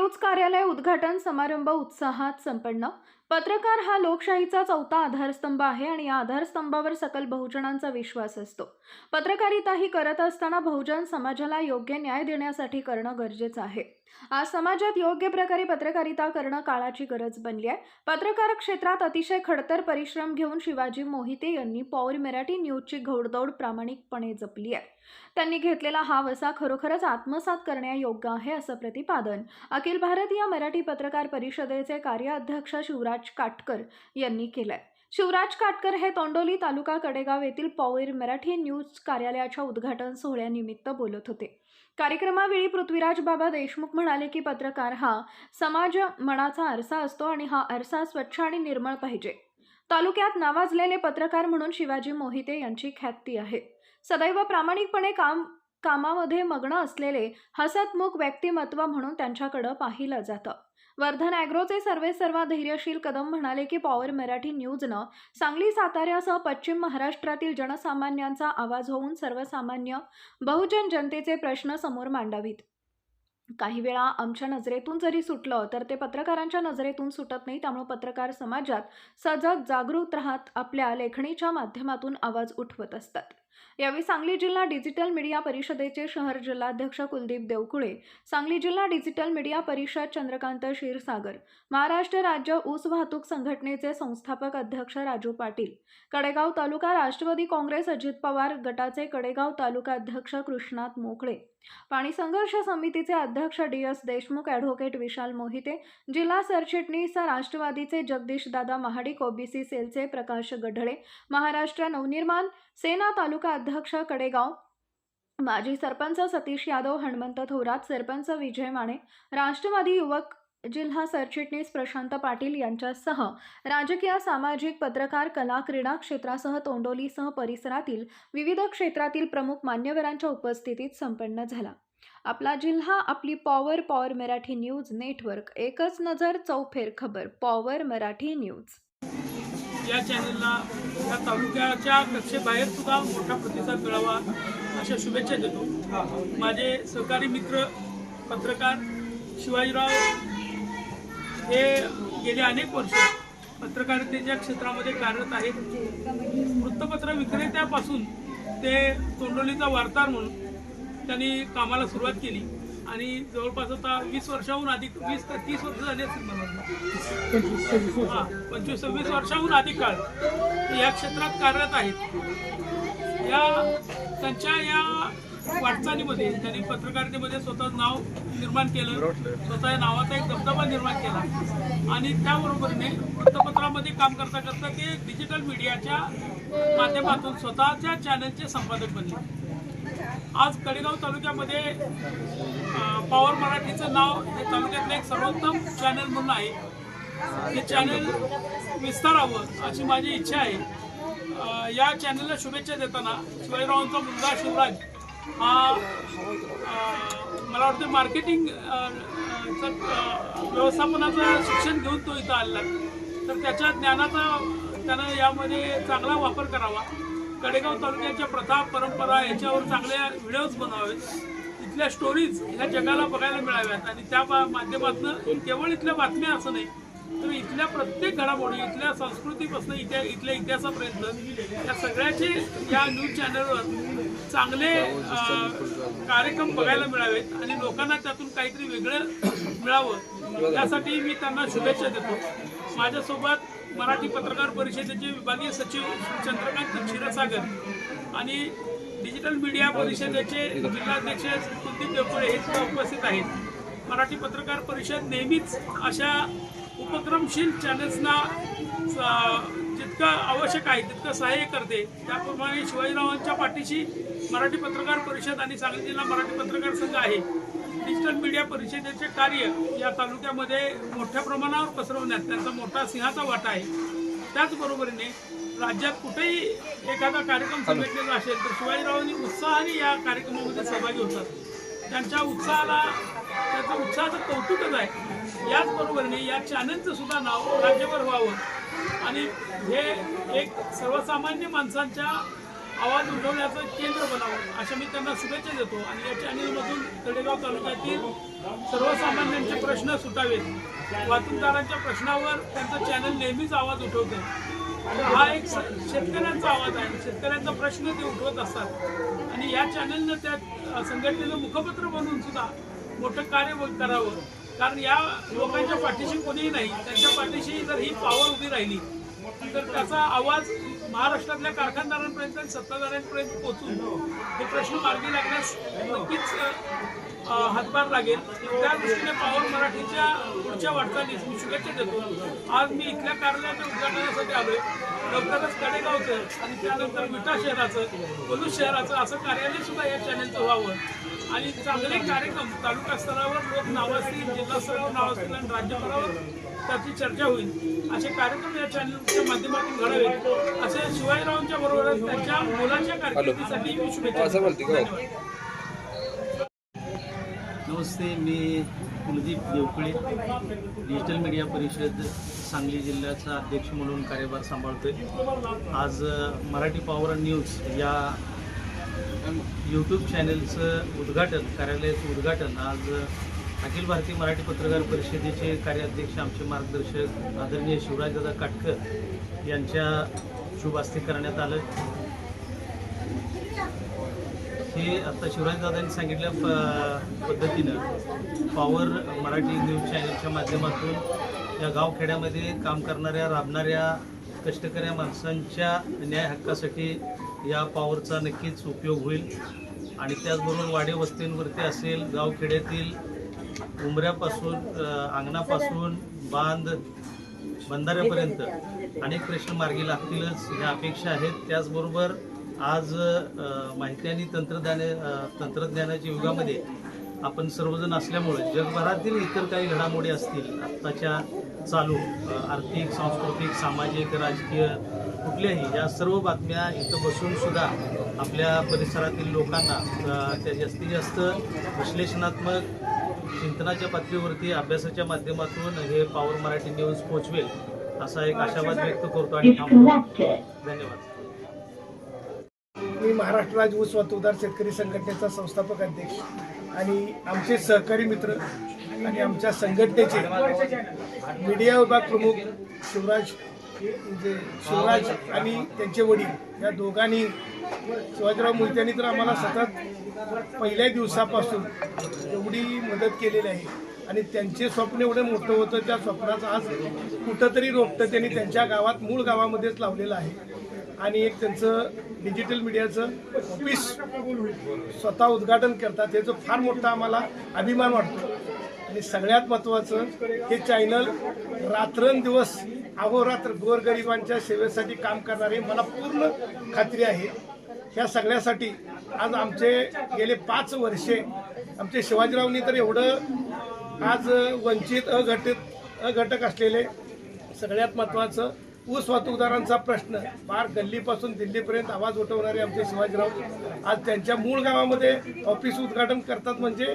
News कार्यालय उद्घाटन समारंभ उत्साहात संपन्न. पत्रकार हा लोकशाहीचा चौथा आधारस्तंभ आहे आणि या आधारस्तंभावर सकल बहुजनांचा विश्वास असतो. पत्रकारिता ही करत असताना बहुजन समाजाला योग्य न्याय देण्यासाठी करणं गरजेचं आहे. आज समाजात योग्य प्रकारे पत्रकारिता करणं काळाची गरज बनली आहे. पत्रकार क्षेत्रात अतिशय खडतर परिश्रम घेऊन शिवाजी मोहिते यांनी पौर मराठी न्यूजची घोडदौड प्रामाणिकपणे जपली आहे. त्यांनी घेतलेला हा वसा खरोखरच आत्मसात करण्यायोग्य आहे असं प्रतिपादन अखिल भारतीय मराठी पत्रकार परिषदेचे कार्याध्यक्ष शिवराज काटकर यांनी केलंय. शिवराज काटकर हे तोंडोली तालुका कडेगाव येथील पॉवेर मराठी न्यूज कार्यालयाच्या उद्घाटन सोहळ्यानिमित्त बोलत होते. कार्यक्रमावेळी पृथ्वीराज बाबा देशमुख म्हणाले की पत्रकार हा समाज मनाचा आरसा असतो आणि हा आरसा स्वच्छ आणि निर्मळ पाहिजे. तालुक्यात नावाजलेले पत्रकार म्हणून शिवाजी मोहिते यांची ख्याती आहे. सदैव प्रामाणिकपणे काम कामामध्ये मग्न असलेले हसतमुख व्यक्तिमत्व म्हणून त्यांच्याकडं पाहिलं जातं. वर्धन ॲग्रोचे सर्वे सर्वा धैर्यशील कदम म्हणाले की पॉवर मराठी न्यूजनं सांगली साताऱ्यासह पश्चिम महाराष्ट्रातील जनसामान्यांचा आवाज होऊन सर्वसामान्य बहुजन जनतेचे प्रश्न समोर मांडावीत. काही वेळा आमच्या नजरेतून जरी सुटलं तर ते पत्रकारांच्या नजरेतून सुटत नाही. त्यामुळे पत्रकार समाजात सजग जागृत राहत आपल्या लेखणीच्या माध्यमातून आवाज उठवत असतात. यावेळी सांगली जिल्हा डिजिटल मीडिया परिषदेचे शहर जिल्हाध्यक्ष कुलदीप देवकुळे सांगली जिल्हा डिजिटल मीडिया परिषद चंद्रकांत क्षीरसागर महाराष्ट्र राज्य ऊस वाहतूक संघटनेचे संस्थापक अध्यक्ष राजू पाटील कडेगाव तालुका राष्ट्रवादी काँग्रेस अजित पवार गटाचे कडेगाव तालुका अध्यक्ष कृष्णात मोकळे पाणी संघर्ष समितीचे अध्यक्ष D S Deshmukh advocate Vishal Mohite जिल्हा सरचिटणीस राष्ट्रवादीचे जगदीश दादा महाडिक ओबीसी सेलचे प्रकाश गढळे महाराष्ट्र नवनिर्माण सेना तालुका अध्यक्ष कडेगाव. माजी सरपंच सतीश यादव हनुमंत थोरात सरपंच विजय माने राष्ट्रवादी युवक जिल्हा सरचिटणीस प्रशांत पाटील यांच्यासह राजकीय सामाजिक पत्रकार कला क्रीडा क्षेत्रासह तोंडोलीसह परिसरातील विविध क्षेत्रातील प्रमुख मान्यवरांच्या उपस्थितीत संपन्न झाला. आपला जिल्हा आपली power power Marathi news network एकच नजर चौफेर खबर पॉवर मराठी न्यूज. या चॅनलला या तालुक्याच्या कक्षेबाहेर सुद्धा मोठा प्रतिसाद मिळावा अशा शुभेच्छा देतो. माझे सहकारी मित्र पत्रकार शिवाजीराव हे गेले अनेक वर्ष पत्रकारितेच्या क्षेत्रामध्ये कार्यरत आहेत. वृत्तपत्र विक्रेत्यापासून ते तोंडोलीचा वार्ताहर म्हणून त्यांनी कामाला सुरुवात केली. आणि जवळपास आता वीस वर्षाहून अधिक वीस ते तीस वर्ष झाली असतील मला पंचवीस सव्वीस वर्षाहून अधिक काळ या क्षेत्रात कार्यरत आहेत. या त्यांच्या या वाटचालीमध्ये त्यांनी पत्रकारितेमध्ये स्वतः नाव निर्माण केलं. स्वतः नावाचा एक दबदबा निर्माण केला. आणि त्याबरोबरीने वृत्तपत्रामध्ये काम करता करता ते डिजिटल मीडियाच्या माध्यमातून स्वतःच्या चॅनलचे संपादक बनले. आज कडेगाव तालुक्यामध्ये पॉवर मराठीचं नाव हे तालुक्यातलं एक सर्वोत्तम चॅनल म्हणून आहे. हे चॅनल विस्तारावं अशी माझी इच्छा आहे. या चॅनलला शुभेच्छा देताना शिवाजीरावांचा मुलगा शिवराज हा मला वाटतं मार्केटिंग चं, व्यवस्थापनाचं शिक्षण घेऊन तो इथं आलेला तर त्याच्या ज्ञानाचा त्यानं यामध्ये चांगला वापर करावा. कडेगाव तालुक्याच्या प्रथा परंपरा याच्यावर चांगल्या व्हिडिओज बनावेत इथल्या स्टोरीज ह्या जगाला बघायला मिळाव्यात. आणि त्या बा- माध्यमातून केवळ इथल्या बातम्या असं नाही तर इथल्या प्रत्येक घडामोडी इथल्या संस्कृतीपासून इथे इथल्या इतिहासापर्यंत या सगळ्याचे या न्यूज चॅनलवर चांगले कार्यक्रम बघायला मिळावेत. आणि लोकांना त्यातून काहीतरी वेगळं मिळावं. यासाठी मी त्यांना शुभेच्छा देतो. माझ्यासोबत मराठी पत्रकार परिषदेचे विभागीय सचिव चंद्रकांत क्षीरसागर आणि डिजिटल मीडिया परिषदेचे जिल्हाध्यक्ष कुलदीप देवपळे हे सुद्धा उपस्थित आहेत. मराठी पत्रकार परिषद नेहमीच अशा उपक्रमशील चॅनल्सना जितकं आवश्यक आहे तितकं सहाय्य करते. त्याप्रमाणे शिवाजीरावांच्या पाठीशी मराठी पत्रकार परिषद आणि सांगली जिल्हा मराठी पत्रकार संघ आहे. डिजिटल मीडिया परिषदेचे कार्य या तालुक्यामध्ये मोठ्या प्रमाणावर पसरवण्यात त्यांचा मोठा सिंहाचा वाटा आहे. त्याचबरोबरीने राज्यात कुठेही एखादा कार्यक्रम संघटनेचा असेल तर शिवाजीरावांनी उत्साहाने या कार्यक्रमामध्ये सहभागी होतात. त्यांच्या उत्साहाला त्याचं उत्साहाचं कौतुकच आहे. याचबरोबरीने या चॅनलचं सुद्धा नाव राज्यभर व्हावं. आणि हे एक सर्वसामान्य माणसांच्या आवाज उठवण्याचं केंद्र बनावं अशा मी त्यांना शुभेच्छा देतो. आणि या चॅनेलमधून तडेगाव तालुक्यातील सर्वसामान्यांचे प्रश्न सुटावेत. वाहतूकदारांच्या प्रश्नावर त्यांचं चॅनल नेहमीच आवाज उठवते. हा एक स- शेतकऱ्यांचा आवाज आहे. शेतकऱ्यांचा प्रश्न ते उठवत असतात. आणि या चॅनलनं त्या संघटनेचं मुखपत्र बनवून सुद्धा मोठं कार्य व- करावं. कारण या लोकांच्या पाठीशी कोणीही नाही. त्यांच्या पाठीशी जर ही पावर उभी राहिली तर त्याचा आवाज महाराष्ट्रातल्या कारखानदारांपर्यंत आणि सत्ताधाऱ्यांपर्यंत पोहोचून हे प्रश्न मार्गी लागण्यास नक्कीच हातभार लागेल. त्या दृष्टीने पॉवर मराठीच्या पुढच्या वाटचालीस मी शुभेच्छा देतो. आज मी इथल्या कार्यालयाच्या उद्घाटनासाठी आलोय. लवकरच कडेगावचं आणि त्यानंतर विटा शहराचं पलूस शहराचं असं कार्यालय सुद्धा या चॅनलचं व्हावं. आणि चांगले कार्यक्रम तालुका स्तरावर लोक नावाजतील जिल्हा स्तरावर नावाजतील आणि राज्यस्तरावर त्याची चर्चा होईल. असे कार्यक्रम या चॅनलच्या माध्यमातून घडावे असे शिवाजीरावांच्या बरोबरच त्यांच्या मुलाच्या कारकिर्दीसाठी मी शुभेच्छा नमस्ते मी कुलदीप देवकळे डिजिटल मीडिया परिषद सांगली जिल्ह्याचा अध्यक्ष म्हणून कार्यभार सांभाळतोय. आज मराठी पॉवर न्यूज या यूट्यूब चॅनलचं उद्घाटन कार्यालयाचं उद्घाटन आज अखिल भारतीय मराठी पत्रकार परिषदेचे कार्याध्यक्ष आमचे मार्गदर्शक आदरणीय शिवराजदादा काटकर यांच्या शुभ हस्ते करण्यात आलं. हे आता शिवराजदादांनी सांगितल्या प पद्धतीनं पॉवर मराठी न्यूज चॅनलच्या माध्यमातून या गावखेड्यामध्ये काम करणाऱ्या राबणाऱ्या कष्टकऱ्या माणसांच्या न्याय हक्कासाठी या पॉवरचा नक्कीच उपयोग होईल. आणि त्याचबरोबर वाडे वस्तींवरती असेल गावखेड्यातील उमऱ्यापासून अंगणापासून बांध बंधाऱ्यापर्यंत अनेक प्रश्न मार्गी लागतीलच ह्या अपेक्षा आहेत. त्याचबरोबर आज माहिती आणि तंत्रज्ञान तंत्रज्ञानाच्या युगामध्ये आपण सर्वजण असल्यामुळे जगभरातील इतर काही घडामोडी असतील आत्ताच्या चालू आर्थिक सांस्कृतिक सामाजिक राजकीय कुठल्याही या सर्व बातम्या इथं बसून सुद्धा आपल्या परिसरातील लोकांना त्या जास्तीत जास्त विश्लेषणात्मक चिंतनाच्या पातळीवरती अभ्यासाच्या माध्यमातून हे पॉवर मराठी न्यूज पोचवेल असा एक आशावाद व्यक्त करतो आणि थांबतो धन्यवाद. मी महाराष्ट्र राज्य ऊस वाहतूकदार शेतकरी संघटनेचा संस्थापक अध्यक्ष आणि आमचे सहकारी मित्र आणि आमच्या संघटनेचे मीडिया विभाग प्रमुख शिवराज म्हणजे शिवराज आणि त्यांचे वडील या दोघांनी शिवाजीराव मुलत्यांनी तर आम्हाला सतत पहिल्या दिवसापासून एवढी मदत केलेली आहे. आणि त्यांचे स्वप्न एवढं मोठं होतं त्या स्वप्नाचं आज कुठंतरी रोपटं त्यांनी त्यांच्या गावात मूळ गावामध्येच लावलेलं आहे. आणि एक त्यांचं डिजिटल मीडियाचं ऑफिस स्वतः उद्घाटन करतात. याचं फार मोठा आम्हाला अभिमान वाटतो. आणि सगळ्यात महत्त्वाचं हे चॅनल रात्रंदिवस अहोरात्र गोरगरिबांच्या सेवेसाठी काम करणारे मला पूर्ण खात्री आहे. ह्या सगळ्यासाठी आज आमचे गेले पाच वर्षे आमचे शिवाजीरावनी तर एवढं आज वंचित अघटित अघटक असलेले सगळ्यात महत्त्वाचं ऊस वाहतूकदारांचा प्रश्न. फार गल्लीपासून दिल्लीपर्यंत आवाज उठवणारे आमचे शिवाजीराव आज त्यांच्या मूळ गावामध्ये ऑफिस उद्घाटन करतात म्हणजे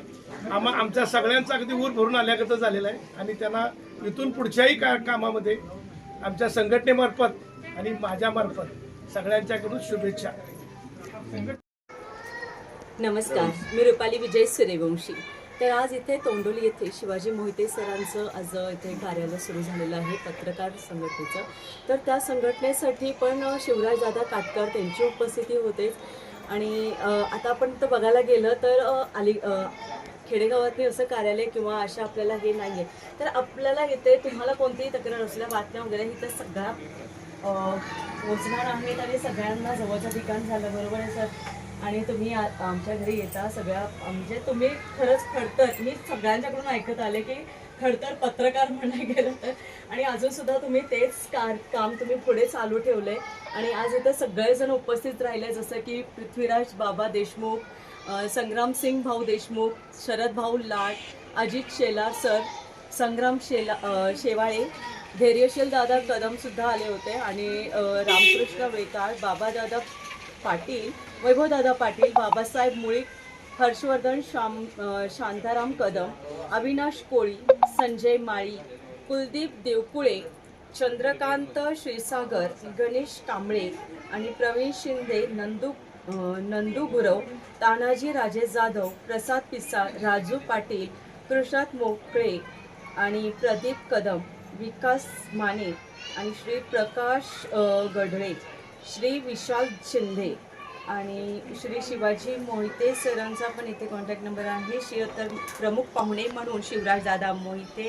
आम्हा आमच्या सगळ्यांचा अगदी ऊर भरून आल्यागत झालेला आहे. आणि त्यांना इथून पुढच्याही का कामामध्ये आमच्या संघटनेमार्फत आणि माझ्यामार्फत सगळ्यांच्याकडून शुभेच्छा. नमस्कार मी रुपाली विजय सूर्यवंशी. तर आज इथे तोंडोली येथे शिवाजी मोहिते सरांचं आज इथे कार्यालय सुरू झालेलं आहे पत्रकार संघटनेचं. तर त्या संघटनेसाठी पण शिवराज दादा काटकर त्यांची उपस्थिती होतेच आणि आता आपण तर बघायला गेलं तर आली अली खेडेगावातली असं कार्यालय किंवा अशा आपल्याला हे नाही आहे तर आपल्याला इथे तुम्हाला कोणतीही तक्रार असल्या बातम्या वगैरे इथे सगळ्या पोचणार आहेत आणि सगळ्यांना जवळचं ठिकाण झालं बरोबर आहे सर? आणि तुम्ही आ- आमच्या घरी येता सगळ्या म्हणजे तुम्ही खरंच खडतर मी सगळ्यांच्याकडून ऐकत आले की खडतर पत्रकार म्हणाय गेलं तर. आणि अजून सुद्धा तुम्ही तेच कार काम तुम्ही पुढे चालू ठेवलंय आणि आज इथं सगळेजण उपस्थित राहिले जसं की पृथ्वीराज बाबा देशमुख संग्राम सिंग भाऊ देशमुख शरद भाऊ लाट अजित शेलार सर संग्राम शेला शेवाळे धैर्यशील दादा कदमसुद्धा आले होते. आणि रामकृष्ण वेताळ बाबादादा पाटील वैभवदादा पाटील बाबासाहेब मुळीक हर्षवर्धन शाम शांताराम कदम अविनाश कोळी संजय माळी कुलदीप देवकुळे चंद्रकांत क्षीरसागर गणेश कांबळे आणि प्रवीण शिंदे नंदू नंदू गुरव तानाजी राजे जाधव प्रसाद पिसाळ राजू पाटील कृष्णात मोकळे आणि प्रदीप कदम विकास माने आणि श्री प्रकाश गढळे श्री विशाल शिंदे. आणि श्री शिवाजी मोहिते सरांचा पण इथे कॉन्टॅक्ट नंबर आहे. श्री तर प्रमुख पाहुणे म्हणून शिवराज दादा मोहिते.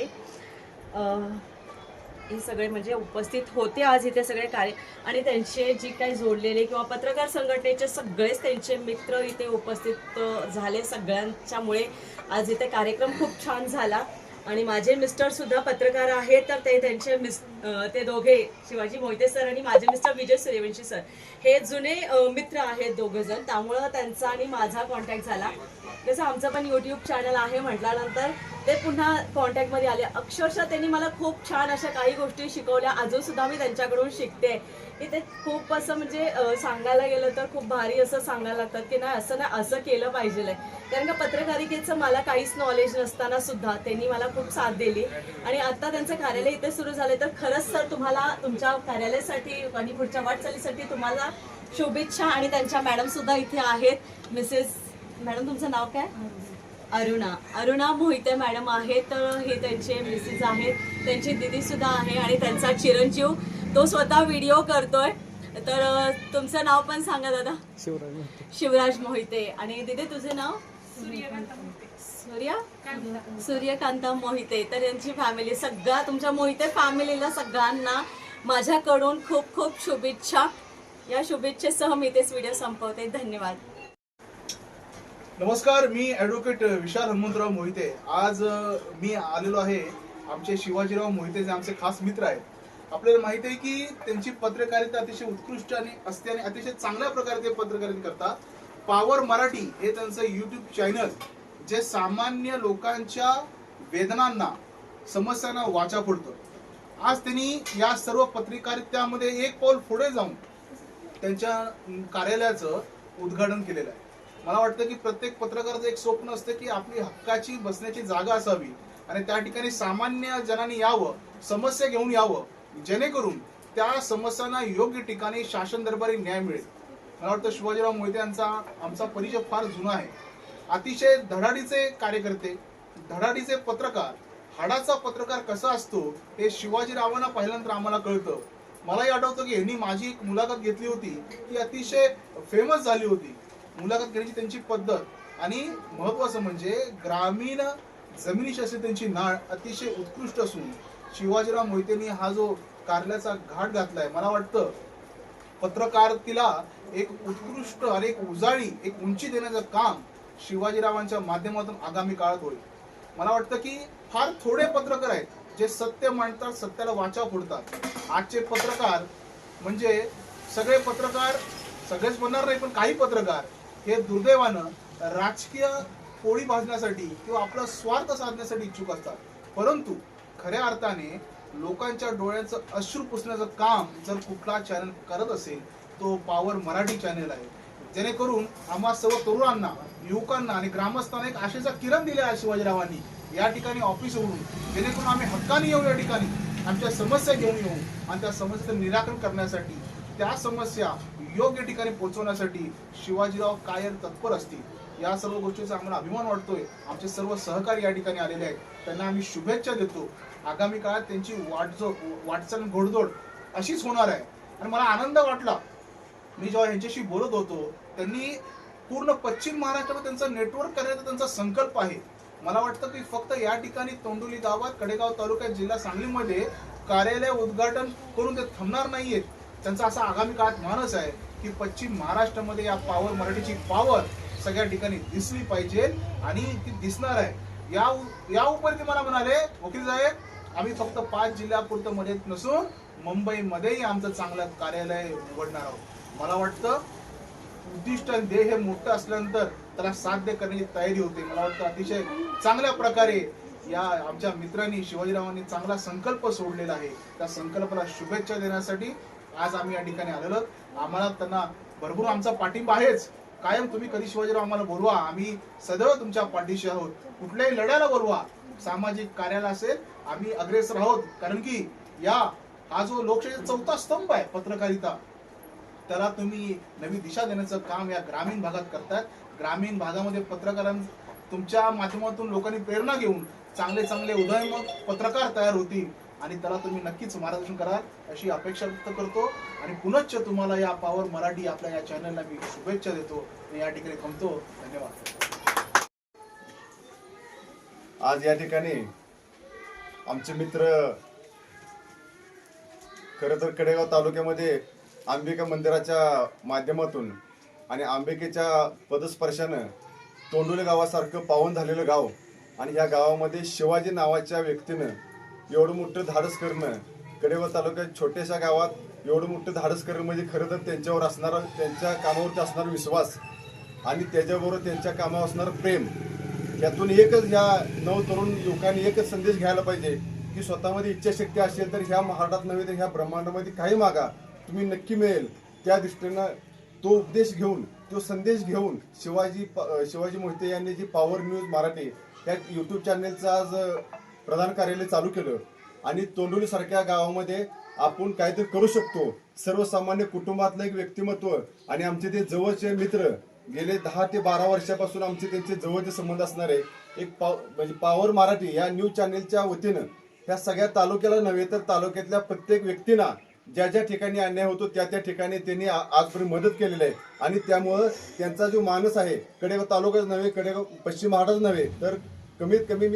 हे सगळे म्हणजे उपस्थित होते आज इथे सगळे कार्य आणि त्यांचे जी काही जोडलेले किंवा पत्रकार संघटनेचे सगळेच त्यांचे मित्र इथे उपस्थित झाले. सगळ्यांच्यामुळे आज इथे कार्यक्रम खूप छान झाला. आणि माझे मिस्टरसुद्धा पत्रकार आहेत तर ते त्यांचे मिस ते दोघे शिवाजी मोहिते सर आणि माझे मिस्टर विजय सूर्यवंशी सर हे जुने मित्र आहेत दोघं जण त्यामुळं त्यांचा आणि माझा कॉन्टॅक्ट झाला. तसं आमचं पण यूट्यूब चॅनल आहे म्हटल्यानंतर ते पुन्हा कॉन्टॅक्टमध्ये आले. अक्षरशः त्यांनी मला खूप छान अशा काही गोष्टी शिकवल्या. अजूनसुद्धा मी त्यांच्याकडून शिकते. की ते खूप असं म्हणजे सांगायला गेलं तर खूप भारी असं सांगायला लागतात की नाही असं नाही असं केलं पाहिजे. कारण का पत्रकारितेचं मला काहीच नॉलेज नसताना सुद्धा त्यांनी मला खूप साथ दिली. आणि आता त्यांचं कार्यालय इथे सुरू झाले तर खरं खरंच सर तुम्हाला तुमच्या कार्यालयासाठी आणि पुढच्या वाटचालीसाठी तुम्हाला शुभेच्छा आणि त्यांच्या मॅडम सुद्धा इथे आहेत. मिसेस मॅडम तुमचं नाव काय? अरुणा. अरुणा मोहिते मॅडम आहेत. तर हे त्यांचे मिसेस आहेत. त्यांची दिदी सुद्धा आहे आणि त्यांचा चिरंजीव तो स्वतः व्हिडिओ करतोय. तर तुमचं नाव पण सांगा दादा. शिवराज मोहिते. आणि दिदी तुझे नाव? सूर्या. सूर्यकांता मोहिते. तर यांची फॅमिली सगळ्या तुमच्या मोहिते फॅमिलीला सगळ्यांना माझ्याकडून खूप खूप शुभेच्छा. या शुभेच्छेसह मी तेच व्हिडिओ संपवते. धन्यवाद. नमस्कार मी ॲडव्होकेट विशाल हनुमंतराव मोहिते. आज मी आलेलो आहे आमचे शिवाजीराव मोहिते जे आमचे खास मित्र आहेत. आपल्याला माहिती आहे की त्यांची पत्रकारिता अतिशय उत्कृष्ट आणि असते आणि अतिशय चांगल्या प्रकारे ते पत्रकारिता करतात. पॉवर मराठी हे त्यांचं युट्यूब चॅनल जे सामान्य लोकांच्या वेदनांना समस्यांना वाचा फोडतं. आज त्यांनी या सर्व पत्रकारित्यामध्ये एक पाऊल पुढे जाऊन त्यांच्या कार्यालयाचं उद्घाटन केलेलं आहे. मला वाटतं की प्रत्येक पत्रकाराचं एक स्वप्न असतं की आपली हक्काची बसण्याची जागा असावी आणि त्या ठिकाणी सामान्य जनांनी यावं समस्या घेऊन यावं जेणेकरून त्या समस्यांना योग्य ठिकाणी शासन दरबारी न्याय मिळेल. मला वाटतं शिवाजीराव मोहिते यांचा आमचा परिचय फार जुना आहे. अतिशय धडाडीचे कार्यकर्ते धडाडीचे पत्रकार हाडाचा पत्रकार कसा असतो हे शिवाजीरावांना पहिल्यांदा आम्हाला कळतं. मलाही आठवतं की यांनी माझी एक मुलाखत घेतली होती ती अतिशय फेमस झाली होती. मुलाखत घेण्याची त्यांची पद्धत आणि महत्वाचं म्हणजे ग्रामीण जमिनीशी असे त्यांची नाळ अतिशय उत्कृष्ट असून शिवाजीराव मोहितेंनी हा जो कारल्याचा घाट घातलाय मला वाटतं पत्रकारितेला एक उत्कृष्ट आणि एक उजाळी एक उंची देण्याचं काम शिवाजीरावांच्या माध्यमातून आगामी काळात होईल. मला वाटतं की फार थोडे पत्रकार आहेत जे सत्य मांडतात सत्याला वाचा फोडतात. आजचे पत्रकार म्हणजे सगळे पत्रकार सगळेच म्हणणार नाही पण काही पत्रकार हे दुर्दैवानं राजकीय पोळी भाजण्यासाठी किंवा आपला स्वार्थ साधण्यासाठी इच्छुक असतात. परंतु खऱ्या अर्थाने लोकांच्या डोळ्यांचं अश्रू पुसण्याचं काम जर कुठला चॅनल करत असेल तो पॉवर मराठी चॅनल आहे. जेणेकरून आम्हा सर्व तरुणांना युवकांना आणि ग्रामस्थांना एक आशेचा किरण दिला आहे शिवाजीरावांनी. या ठिकाणी ऑफिस उघडून जेणेकरून आम्ही हक्काने येऊ या ठिकाणी. आमच्या समस्या घेऊन येऊ. आणि त्या समस्येचं निराकरण करण्यासाठी त्या समस्या योग्य ठिकाणी पोहोचवण्यासाठी शिवाजीराव कायम तत्पर असतील. या सर्व गोष्टीचा आम्हाला अभिमान वाटतोय. आमचे सर्व सहकारी या ठिकाणी आलेले आहेत. त्यांना आम्ही शुभेच्छा देतो. आगामी काळात त्यांची वाटजो वाटचाल घोडदोड अशीच होणार आहे. आणि मला आनंद वाटला. मी जेव्हा यांच्याशी बोलत होतो त्यांनी पूर्ण पश्चिम महाराष्ट्रामध्ये त्यांचं नेटवर्क करण्याचा त्यांचा संकल्प आहे. मला वाटतं की फक्त या ठिकाणी तोंडोली गावात कडेगाव तालुक्यात जिल्हा सांगलीमध्ये कार्यालय उद्घाटन करून ते थांबणार नाहीयेत. त्यांचा असा आगामी काळात मानस आहे की पश्चिम महाराष्ट्रामध्ये या पावर मराठीची पावर सगळ्या ठिकाणी दिसली पाहिजे आणि ती दिसणार आहे. या या उपर ते मला म्हणाले वकील साहेब आम्ही फक्त पाच जिल्ह्यापुरतं मध्ये नसून मुंबईमध्येही आमचं चांगलं कार्यालय उघडणार आहोत. मला वाटतं उद्दिष्ट आणि ध्येय हे मोठं असल्यानंतर त्याला साध्य करण्याची तयारी होते. मला वाटतं अतिशय चांगल्या प्रकारे या आमच्या मित्रांनी शिवाजीरावांनी चांगला संकल्प सोडलेला आहे. त्या संकल्पाला शुभेच्छा देण्यासाठी आज आम्ही या ठिकाणी आलेलो आम्हाला त्यांना भरपूर आमचा पाठिंबा आहेच. कायम तुम्ही कधी शिवाजीराव आम्हाला बोलवा. आम्ही सदैव तुमच्या पाठीशी आहोत. कुठल्याही लढ्याला बोलवा. सामाजिक कार्याला असेल आम्ही अग्रेसर आहोत. कारण की या हा जो लोकशाहीचा चौथा स्तंभ आहे पत्रकारिता त्याला तुम्ही नवी दिशा देण्याचं काम या ग्रामीण भागात करतायत. ग्रामीण भागामध्ये पत्रकारां तुमच्या माध्यमातून लोकांनी प्रेरणा घेऊन चांगले चांगले उदयमक पत्रकार तयार होतील आणि त्याला तुम्ही नक्कीच मार्गदर्शन कराल अशी अपेक्षा व्यक्त करतो. आणि पुनश्च तुम्हाला या पॉवर मराठी आपल्या या चॅनलला मी शुभेच्छा देतो. मी या ठिकाणी थांबतो. धन्यवाद. आज या ठिकाणी आमचे मित्र खरं तर कडेगाव तालुक्यामध्ये अंबिका मंदिराच्या माध्यमातून आणि अंबिकेच्या पदस्पर्शानं तोंडोली गावासारखं पावन झालेलं गाव आणि या गावामध्ये शिवाजी नावाच्या व्यक्तीनं एवढं मोठं धाडस करणं कडेगाव तालुक्यात छोट्याशा गावात एवढं मोठं धाडस करणं म्हणजे खरं तर त्यांच्यावर असणारा त्यांच्या कामावरती असणारा विश्वास आणि त्याच्याबरोबर त्यांच्या कामावर असणारं प्रेम. यातून एकच ह्या नव तरुण युवकांनी एकच संदेश घ्यायला पाहिजे की स्वतःमध्ये इच्छाशक्ती असेल तर ह्या महाराष्ट्रात नव्हे तर ह्या ब्रह्मांडामध्ये काही मागा. तुम्ही नक्की मिळेल. त्या दृष्टीनं तो उपदेश घेऊन तो संदेश घेऊन शिवाजी शिवाजी मोहिते यांनी जी पॉवर न्यूज मराठी या यूट्यूब चॅनेलचं आज प्रधान कार्यालय चालू केलं. आणि तोंडोली सारख्या गावामध्ये आपण काहीतरी करू शकतो. सर्वसामान्य कुटुंबातलं एक व्यक्तिमत्व आणि आमचे ते जवळचे मित्र गेले दहा ते बारा वर्षापासून आमचे त्यांचे जवळचे संबंध असणारे एक पाव म्हणजे पॉवर मराठी या न्यूज चॅनेलच्या वतीनं ह्या सगळ्या तालुक्याला नव्हे तर तालुक्यातल्या प्रत्येक व्यक्तींना ज्या ज्या ठिकाणी अन्याय होतो त्या त्या ठिकाणी त्यांनी आजपर्यंत मदत केलेली आहे. आणि त्यामुळं त्यांचा जो मानस आहे कडेगाव तालुकाच नव्हे कडेगाव पश्चिम महाराष्ट्रच नव्हे तर कमीत कमी मी